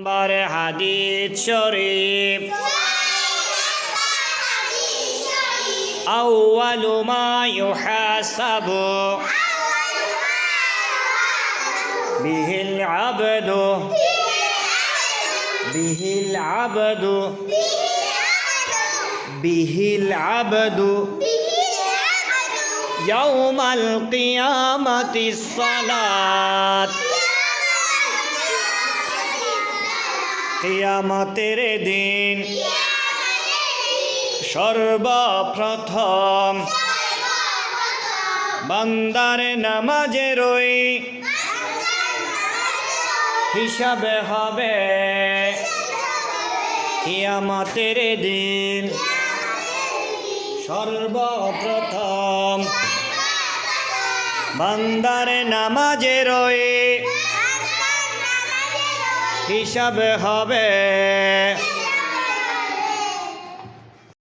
নম্বর হাদিস শরীফ أول ما يحاسب به العبد به العبد به العبد يوم القيامة الصلاة কিয়ামতের দিন। সর্বপ্রথম বান্দার নামাজের ওই হিসাবে হবে কিয়ামতের দিন। সর্বপ্রথম বান্দার নামাজের ওই হিসাব হবে।